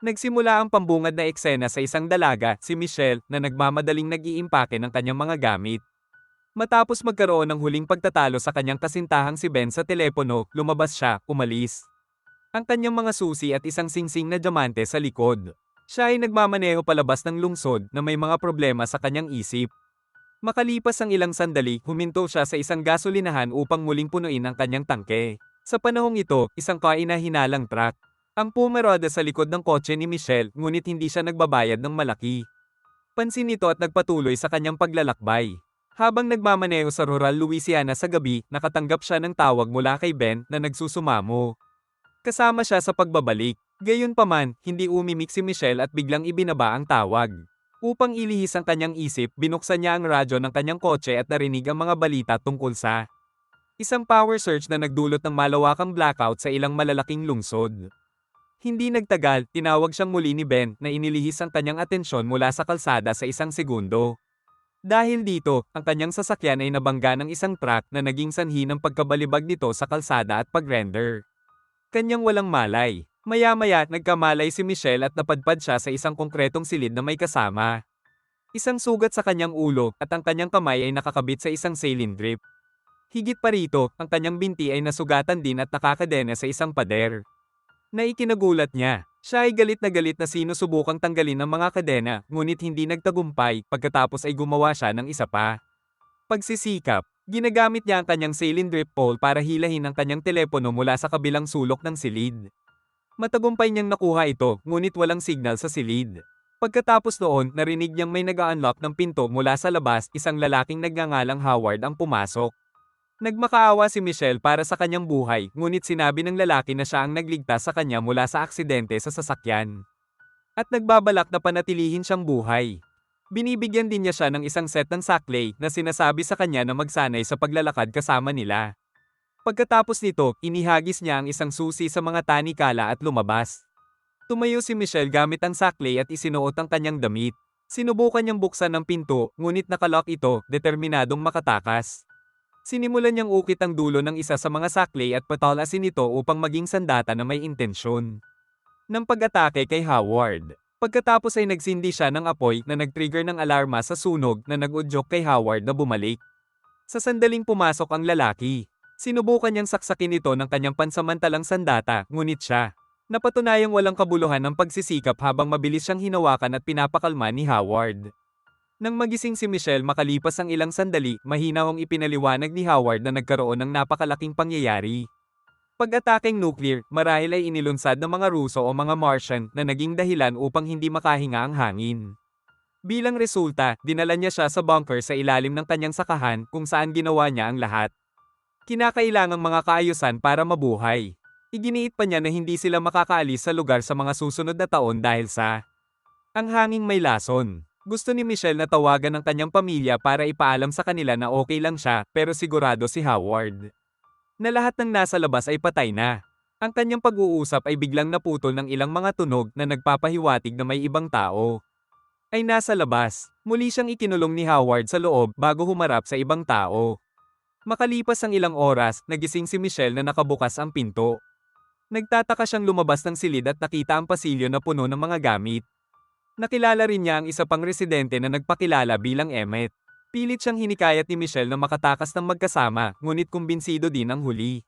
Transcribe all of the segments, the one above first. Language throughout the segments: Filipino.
Nagsimula ang pambungad na eksena sa isang dalaga, si Michelle, na nagmamadaling nag-iimpake ng kanyang mga gamit. Matapos magkaroon ng huling pagtatalo sa kanyang kasintahang si Ben sa telepono, lumabas siya, umalis. Ang kanyang mga susi at isang singsing na diamante sa likod. Siya ay nagmamaneho palabas ng lungsod na may mga problema sa kanyang isip. Makalipas ang ilang sandali, huminto siya sa isang gasolinahan upang muling punuin ang kanyang tangke. Sa panahong ito, isang kainahinalang truck. Ang pumarada sa likod ng kotse ni Michelle, ngunit hindi siya nagbabayad ng malaki. Pansin nito at nagpatuloy sa kanyang paglalakbay. Habang nagmamaneho sa rural Louisiana sa gabi, nakatanggap siya ng tawag mula kay Ben na nagsusumamo. Kasama siya sa pagbabalik. Gayunpaman, hindi umimik si Michelle at biglang ibinaba ang tawag. Upang ilihis ang kanyang isip, binuksan niya ang radyo ng kanyang kotse at narinig ang mga balita tungkol sa isang power surge na nagdulot ng malawakang blackout sa ilang malalaking lungsod. Hindi nagtagal, tinawag siyang muli ni Ben na inilihis ang kanyang atensyon mula sa kalsada sa isang segundo. Dahil dito, ang kanyang sasakyan ay nabangga ng isang truck na naging sanhi ng pagkabalibag nito sa kalsada at pag-render. Kanyang walang malay. Maya-maya, nagkamalay si Michelle at napadpad siya sa isang konkretong silid na may kasama. Isang sugat sa kanyang ulo at ang kanyang kamay ay nakakabit sa isang saline drip. Higit pa rito, ang kanyang binti ay nasugatan din at nakakadena sa isang pader. Naikinagulat niya. Siya ay galit na galit na sinusubukang tanggalin ng mga kadena, ngunit hindi nagtagumpay, pagkatapos ay gumawa siya ng isa pa. Pagsisikap, ginagamit niya ang kanyang saline drip pole para hilahin ang kanyang telepono mula sa kabilang sulok ng silid. Matagumpay niyang nakuha ito, ngunit walang signal sa silid. Pagkatapos noon, narinig niyang may nag-unlock ng pinto mula sa labas, isang lalaking nagngangalang Howard ang pumasok. Nagmakaawa si Michelle para sa kanyang buhay, ngunit sinabi ng lalaki na siya ang nagligtas sa kanya mula sa aksidente sa sasakyan. At nagbabalak na panatilihin siyang buhay. Binibigyan din niya siya ng isang set ng saklay na sinasabi sa kanya na magsanay sa paglalakad kasama nila. Pagkatapos nito, inihagis niya ang isang susi sa mga tanikala at lumabas. Tumayo si Michelle gamit ang saklay at isinuot ang kanyang damit. Sinubukan niyang buksan ang pinto, ngunit nakalock ito, determinadong makatakas. Sinimulan niyang ukit ang dulo ng isa sa mga saklay at patalasin ito upang maging sandata na may intensyon. Nang pag-atake kay Howard. Pagkatapos ay nagsindi siya ng apoy na nag-trigger ng alarma sa sunog na nag-udyok kay Howard na bumalik. Sa sandaling pumasok ang lalaki. Sinubukan niyang saksakin ito ng kanyang pansamantalang sandata, ngunit siya. Napatunayang walang kabuluhan ng pagsisikap habang mabilis siyang hinawakan at pinapakalma ni Howard. Nang magising si Michelle makalipas ang ilang sandali, mahinahong ipinaliwanag ni Howard na nagkaroon ng napakalaking pangyayari. Pag-atakeng nuclear, marahil ay inilunsad ng mga Ruso o mga Martian na naging dahilan upang hindi makahinga ang hangin. Bilang resulta, dinala niya siya sa bunker sa ilalim ng kanyang sakahan kung saan ginawa niya ang lahat. Kinakailangang mga kaayusan para mabuhay. Iginiit pa niya na hindi sila makakaalis sa lugar sa mga susunod na taon dahil sa ang hanging may lason. Gusto ni Michelle na tawagan ng kanyang pamilya para ipaalam sa kanila na okay lang siya pero sigurado si Howard. Na lahat ng nasa labas ay patay na. Ang kanyang pag-uusap ay biglang naputol ng ilang mga tunog na nagpapahiwatig na may ibang tao. Ay nasa labas, muli siyang ikinulong ni Howard sa loob bago humarap sa ibang tao. Makalipas ang ilang oras, nagising si Michelle na nakabukas ang pinto. Nagtataka siyang lumabas ng silid at nakita ang pasilyo na puno ng mga gamit. Nakilala rin niya ang isa pang residente na nagpakilala bilang Emmet. Pilit siyang hinikayat ni Michelle na makatakas ng magkasama, ngunit kumbinsido din ang huli.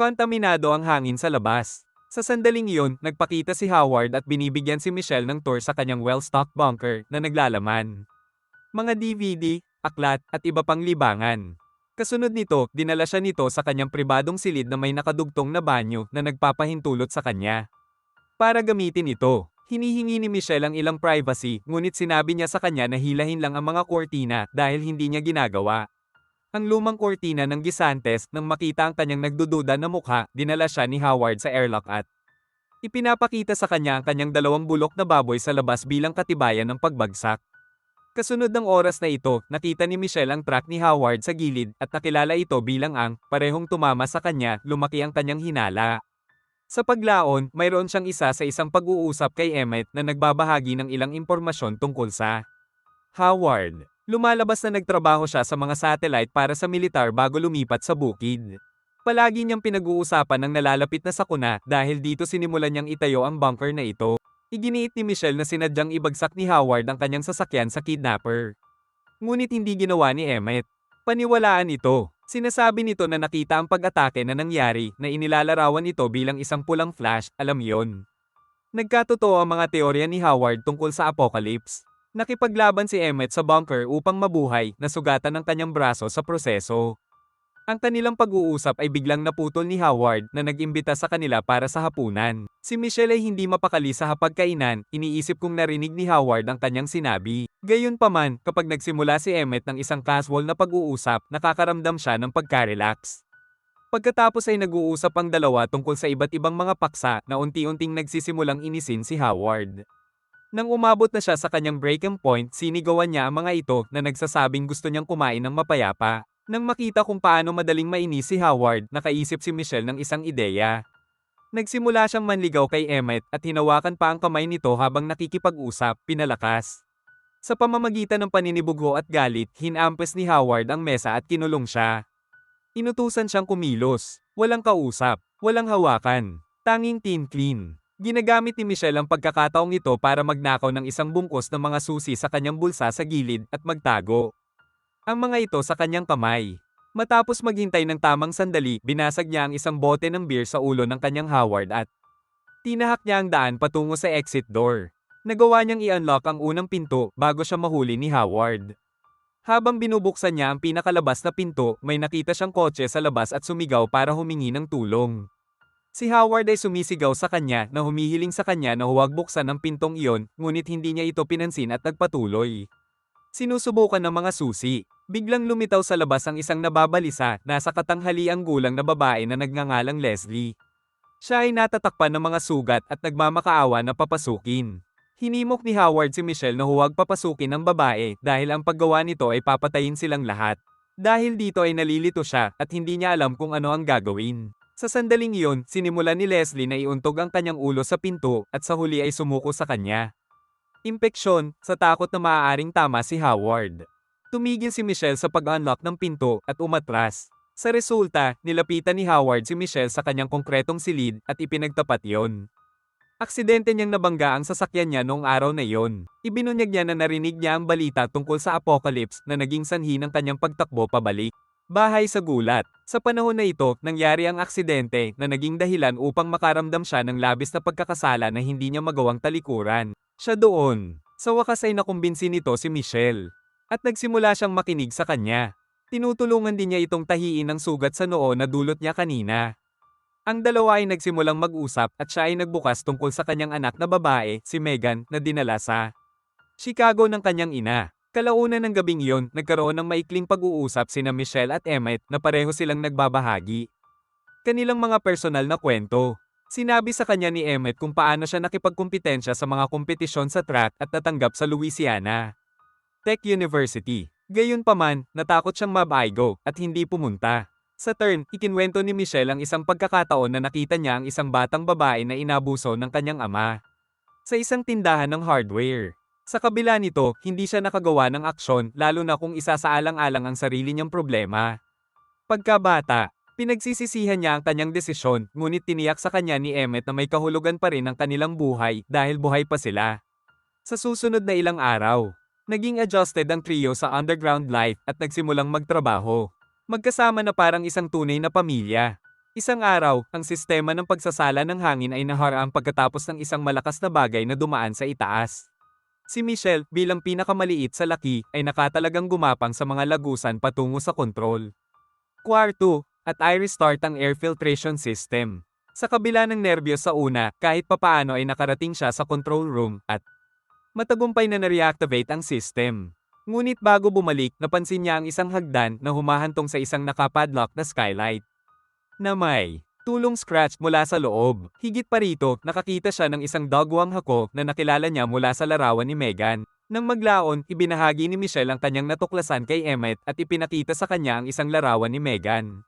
Kontaminado ang hangin sa labas. Sa sandaling iyon, nagpakita si Howard at binibigyan si Michelle ng tour sa kanyang well-stocked bunker na naglalaman. Mga DVD, aklat, at iba pang libangan. Kasunod nito, dinala siya nito sa kanyang pribadong silid na may nakadugtong na banyo na nagpapahintulot sa kanya. Para gamitin ito, hinihingi ni Michelle ang ilang privacy, ngunit sinabi niya sa kanya na hilahin lang ang mga kortina dahil hindi niya ginagawa. Ang lumang kortina ng Gisantes nang makita ang kanyang nagdududa na mukha, dinala siya ni Howard sa airlock at ipinapakita sa kanya ang kanyang dalawang bulok na baboy sa labas bilang katibayan ng pagbagsak. Kasunod ng oras na ito, nakita ni Michelle ang truck ni Howard sa gilid at nakilala ito bilang ang parehong tumama sa kanya, lumaki ang kanyang hinala. Sa paglaon, mayroon siyang isa sa isang pag-uusap kay Emmet na nagbabahagi ng ilang impormasyon tungkol sa Howard. Lumalabas na nagtrabaho siya sa mga satellite para sa militar bago lumipat sa bukid. Palagi niyang pinag-uusapan ng nalalapit na sakuna dahil dito sinimulan niyang itayo ang bunker na ito. Iginiit ni Michelle na sinadyang ibagsak ni Howard ang kanyang sasakyan sa kidnapper. Ngunit hindi ginawa ni Emmett. Paniwalaan ito. Sinasabi nito na nakita ang pag-atake na nangyari na inilalarawan ito bilang isang pulang flash, alam yon. Nagkatotoo ang mga teorya ni Howard tungkol sa apocalypse. Nakipaglaban si Emmett sa bunker upang mabuhay na sugatan ang kanyang braso sa proseso. Ang kanilang pag-uusap ay biglang naputol ni Howard na nag-imbita sa kanila para sa hapunan. Si Michelle ay hindi mapakali sa hapagkainan, iniisip kong narinig ni Howard ang kanyang sinabi. Gayunpaman, kapag nagsimula si Emmett ng isang casual na pag-uusap, nakakaramdam siya ng pagka-relax. Pagkatapos ay nag-uusap ang dalawa tungkol sa iba't ibang mga paksa na unti-unting nagsisimulang inisin si Howard. Nang umabot na siya sa kanyang breaking point, sinigawan niya ang mga ito na nagsasabing gusto niyang kumain ng mapayapa. Nang makita kung paano madaling mainis si Howard, nakaisip si Michelle ng isang ideya. Nagsimula siyang manligaw kay Emmett at hinawakan pa ang kamay nito habang nakikipag-usap, pinalakas. Sa pamamagitan ng paninibugho at galit, hinampes ni Howard ang mesa at kinulong siya. Inutusan siyang kumilos. Walang kausap, walang hawakan, tanging tin clean. Ginagamit ni Michelle ang pagkakataong ito para magnakaw ng isang bungkos ng mga susi sa kanyang bulsa sa gilid at magtago. Ang mga ito sa kanyang kamay. Matapos maghintay ng tamang sandali, binasag niya ang isang bote ng beer sa ulo ng kanyang Howard at tinahak niya ang daan patungo sa exit door. Nagawa niyang i-unlock ang unang pinto bago siya mahuli ni Howard. Habang binubuksan niya ang pinakalabas na pinto, may nakita siyang kotse sa labas at sumigaw para humingi ng tulong. Si Howard ay sumisigaw sa kanya na humihiling sa kanya na huwag buksan ang pintong iyon, ngunit hindi niya ito pinansin at nagpatuloy. Sinusubukan ng mga susi. Biglang lumitaw sa labas ang isang nababalisa, nasa katanghaliang gulang na babae na nagngangalang Leslie. Siya ay natatakpan ng mga sugat at nagmamakaawa na papasukin. Hinimok ni Howard si Michelle na huwag papasukin ang babae dahil ang paggawa nito ay papatayin silang lahat. Dahil dito ay nalilito siya at hindi niya alam kung ano ang gagawin. Sa sandaling iyon, sinimula ni Leslie na iuntog ang kanyang ulo sa pinto at sa huli ay sumuko sa kanya. Impeksyon, sa takot na maaaring tama si Howard. Tumigil si Michelle sa pag-unlock ng pinto at umatras. Sa resulta, nilapitan ni Howard si Michelle sa kanyang konkretong silid at ipinagtapat yon. Aksidente niyang nabangga ang sasakyan niya noong araw na iyon. Ibinunyag niya na narinig niya ang balita tungkol sa apocalypse na naging sanhi ng kanyang pagtakbo pabalik. Bahay sa gulat. Sa panahon na ito, nangyari ang aksidente na naging dahilan upang makaramdam siya ng labis na pagkakasala na hindi niya magawang talikuran. Siya doon. Sa wakas ay nakumbinsi nito si Michelle. At nagsimula siyang makinig sa kanya. Tinutulungan din niya itong tahiin ang sugat sa noo na dulot niya kanina. Ang dalawa ay nagsimulang mag-usap at siya ay nagbukas tungkol sa kanyang anak na babae, si Megan, na dinala sa Chicago ng kanyang ina. Kalaunan ng gabing iyon, nagkaroon ng maikling pag-uusap sina Michelle at Emmett na pareho silang nagbabahagi. Kanilang mga personal na kwento. Sinabi sa kanya ni Emmett kung paano siya nakipagkumpetensya sa mga kompetisyon sa track at natanggap sa Louisiana Tech University. Gayunpaman, natakot siyang mabaigo at hindi pumunta. Sa turn, ikinwento ni Michelle ang isang pagkakataon na nakita niya ang isang batang babae na inabuso ng kanyang ama. Sa isang tindahan ng hardware. Sa kabila nito, hindi siya nakagawa ng aksyon lalo na kung isasaalang-alang ang sarili niyang problema. Pagkabata, pinagsisisihan niya ang kanyang desisyon ngunit tiniyak sa kanya ni Emmett na may kahulugan pa rin ang kanilang buhay dahil buhay pa sila. Sa susunod na ilang araw, naging adjusted ang trio sa underground life at nagsimulang magtrabaho. Magkasama na parang isang tunay na pamilya. Isang araw, ang sistema ng pagsasala ng hangin ay naharaan pagkatapos ng isang malakas na bagay na dumaan sa itaas. Si Michelle, bilang pinakamaliit sa laki, ay nakatalagang gumapang sa mga lagusan patungo sa kontrol. Kwarto, at i-restart ang air filtration system. Sa kabila ng nerbiyos sa una, kahit papaano ay nakarating siya sa control room, at matagumpay na na-reactivate ang system. Ngunit bago bumalik, napansin niya ang isang hagdan na humahantong sa isang nakapadlock na skylight. Na may tulong scratch mula sa loob. Higit pa rito, nakakita siya ng isang dogwang hako na nakilala niya mula sa larawan ni Megan. Nang maglaon, ibinahagi ni Michelle ang kanyang natuklasan kay Emmett at ipinakita sa kanya ang isang larawan ni Megan.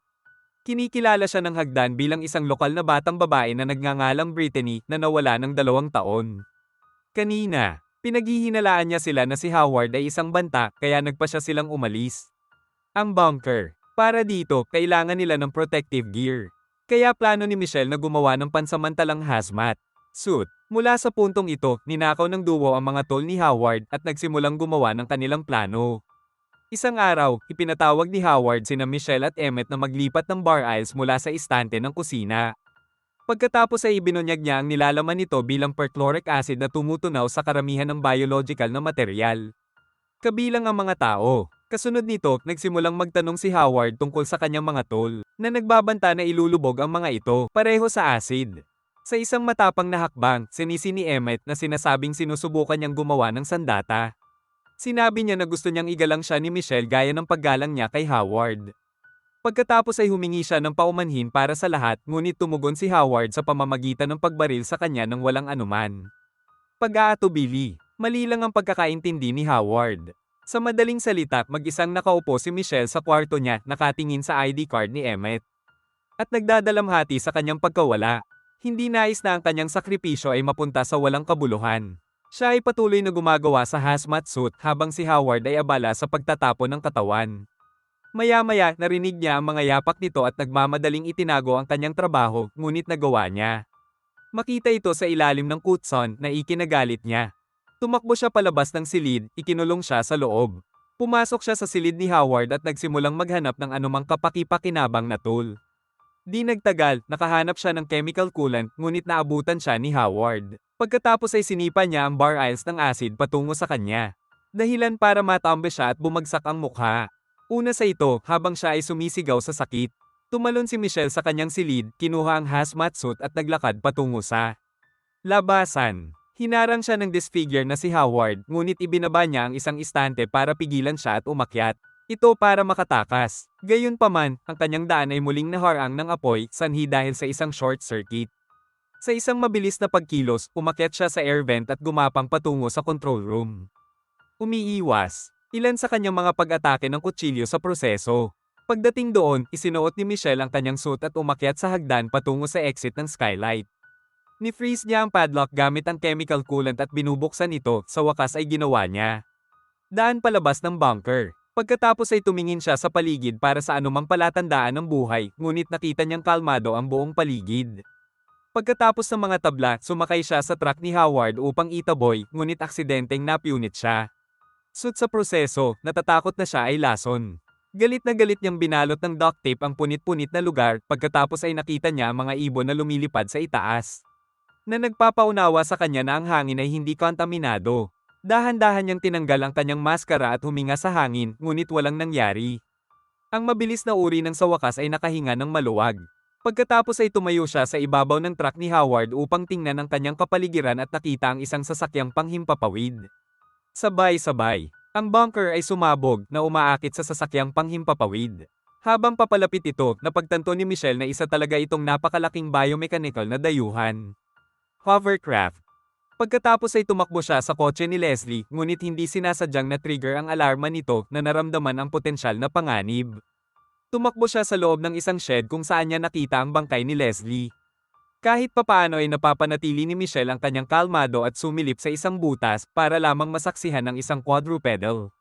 Kinikilala siya ng hagdan bilang isang lokal na batang babae na nagngangalang Brittany na nawala ng dalawang taon. Kanina, Pinaghihinalaan niya sila na si Howard ay isang banta kaya nagpa siya silang umalis. Ang bunker. Para dito, kailangan nila ng protective gear. Kaya plano ni Michelle na gumawa ng pansamantalang hazmat suit. Mula sa puntong ito, ninakaw ng duo ang mga tol ni Howard at nagsimulang gumawa ng kanilang plano. Isang araw, ipinatawag ni Howard sina Michelle at Emmett na maglipat ng bar aisles mula sa istante ng kusina. Pagkatapos ay ibinunyag niya ang nilalaman nito bilang perchloric acid na tumutunaw sa karamihan ng biological na material. Kabilang ang mga tao. Kasunod nito, nagsimulang magtanong si Howard tungkol sa kanyang mga tol, na nagbabanta na ilulubog ang mga ito, pareho sa acid. Sa isang matapang na hakbang, sinisi ni Emmett na sinasabing sinusubukan niyang gumawa ng sandata. Sinabi niya na gusto niyang igalang siya ni Michelle gaya ng paggalang niya kay Howard. Pagkatapos ay humingi siya ng paumanhin para sa lahat ngunit tumugon si Howard sa pamamagitan ng pagbaril sa kanya ng walang anuman. Pag-aatubili, mali lang ang pagkakaintindi ni Howard. Sa madaling salita, mag-isang nakaupo si Michelle sa kwarto niya nakatingin sa ID card ni Emmett. At nagdadalamhati sa kanyang pagkawala. Hindi nais na ang kanyang sakripisyo ay mapunta sa walang kabuluhan. Siya ay patuloy na gumagawa sa hazmat suit habang si Howard ay abala sa pagtatapon ng katawan. Maya-maya, narinig niya ang mga yapak nito at nagmamadaling itinago ang kanyang trabaho, ngunit nagawa niya. Makita ito sa ilalim ng kutson na ikinagalit niya. Tumakbo siya palabas ng silid, ikinulong siya sa loob. Pumasok siya sa silid ni Howard at nagsimulang maghanap ng anumang kapaki-pakinabang na tool. Di nagtagal, nakahanap siya ng chemical coolant ngunit naabutan siya ni Howard. Pagkatapos ay sinipa niya ang bar aisles ng acid patungo sa kanya. Dahilan para matambe siya at bumagsak ang mukha. Una sa ito, habang siya ay sumisigaw sa sakit. Tumalon si Michelle sa kanyang silid, kinuha ang hazmat suit at naglakad patungo sa labasan. Hinarang siya ng disfigure na si Howard, ngunit ibinaba niya ang isang istante para pigilan siya at umakyat. Ito para makatakas. Gayunpaman, ang kanyang daan ay muling naharang ng apoy, sanhi dahil sa isang short circuit. Sa isang mabilis na pagkilos, umakyat siya sa air vent at gumapang patungo sa control room. Umiiwas. Ilan sa kanyang mga pag-atake ng kutsilyo sa proseso. Pagdating doon, isinuot ni Michelle ang kanyang suit at umakyat sa hagdan patungo sa exit ng skylight. Ni-freeze niya ang padlock gamit ang chemical coolant at binubuksan ito, sa wakas ay ginawa niya. Daan palabas ng bunker. Pagkatapos ay tumingin siya sa paligid para sa anumang palatandaan ng buhay, ngunit nakita niyang kalmado ang buong paligid. Pagkatapos ng mga tabla, sumakay siya sa truck ni Howard upang itaboy, ngunit aksidenteng napunit siya. Sut sa proseso, natatakot na siya ay lason. Galit na galit niyang binalot ng duct tape ang punit-punit na lugar, pagkatapos ay nakita niya ang mga ibon na lumilipad sa itaas. Na nagpapaunawa sa kanya na ang hangin ay hindi kontaminado. Dahan-dahan niyang tinanggal ang kanyang maskara at huminga sa hangin, ngunit walang nangyari. Ang mabilis na uri ng sa wakas ay nakahinga ng maluwag. Pagkatapos ay tumayo siya sa ibabaw ng truck ni Howard upang tingnan ang kanyang kapaligiran at nakita ang isang sasakyang panghimpapawid. Sabay-sabay, ang bunker ay sumabog na umaakit sa sasakyang panghimpapawid. Habang papalapit ito, napagtanto ni Michelle na isa talaga itong napakalaking biomechanical na dayuhan. Hovercraft. Pagkatapos ay tumakbo siya sa kotse ni Leslie, ngunit hindi sinasadyang na-trigger ang alarma nito na naramdaman ang potensyal na panganib. Tumakbo siya sa loob ng isang shed kung saan niya nakita ang bangkay ni Leslie. Kahit papaano ay napapanatili ni Michelle ang kanyang kalmado at sumilip sa isang butas para lamang masaksihan ng isang quadrupedal.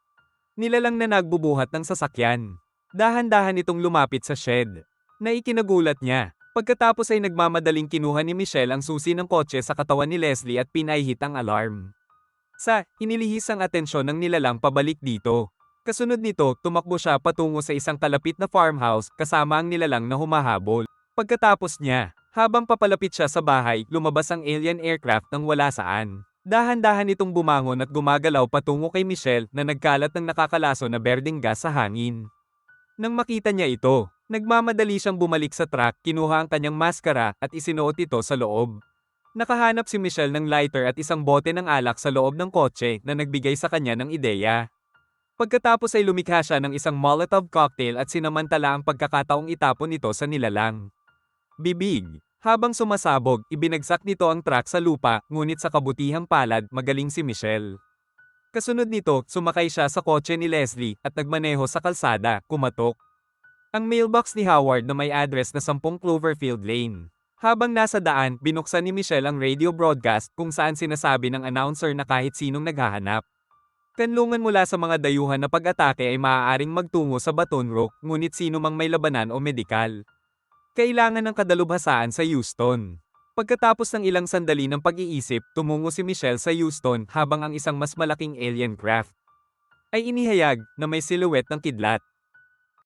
Nilalang na nagbubuhat ng sasakyan. Dahan-dahan itong lumapit sa shed. Na ikinagulat niya. Pagkatapos ay nagmamadaling kinuha ni Michelle ang susi ng kotse sa katawan ni Leslie at pinahit ang alarm. Sa, inilihis ang atensyon ng nilalang pabalik dito. Kasunod nito, tumakbo siya patungo sa isang kalapit na farmhouse kasama ang nilalang na humahabol. Pagkatapos niya, habang papalapit siya sa bahay, lumabas ang alien aircraft nang wala saan. Dahan-dahan itong bumangon at gumagalaw patungo kay Michelle na nagkalat ng nakakalaso na berdeng gas sa hangin. Nang makita niya ito, Nagmamadali siyang bumalik sa truck, kinuha ang kanyang maskara at isinuot ito sa loob. Nakahanap si Michelle ng lighter at isang bote ng alak sa loob ng kotse na nagbigay sa kanya ng ideya. Pagkatapos ay lumikha siya ng isang Molotov cocktail at sinamantala ang pagkakataong itapon ito sa nilalang. Bibig. Habang sumasabog, ibinagsak nito ang truck sa lupa, ngunit sa kabutihang palad, magaling si Michelle. Kasunod nito, sumakay siya sa kotse ni Leslie at nagmaneho sa kalsada, kumatok. Ang mailbox ni Howard na may address na 10 Cloverfield Lane. Habang nasa daan, binuksan ni Michelle ang radio broadcast kung saan sinasabi ng announcer na kahit sinong naghahanap. Kanlungan mula sa mga dayuhan na pag-atake ay maaaring magtungo sa Baton Rouge, ngunit sino mang may labanan o medikal. Kailangan ng kadalubhasaan sa Houston. Pagkatapos ng ilang sandali ng pag-iisip, tumungo si Michelle sa Houston habang ang isang mas malaking alien craft ay inihayag na may silhouette ng kidlat.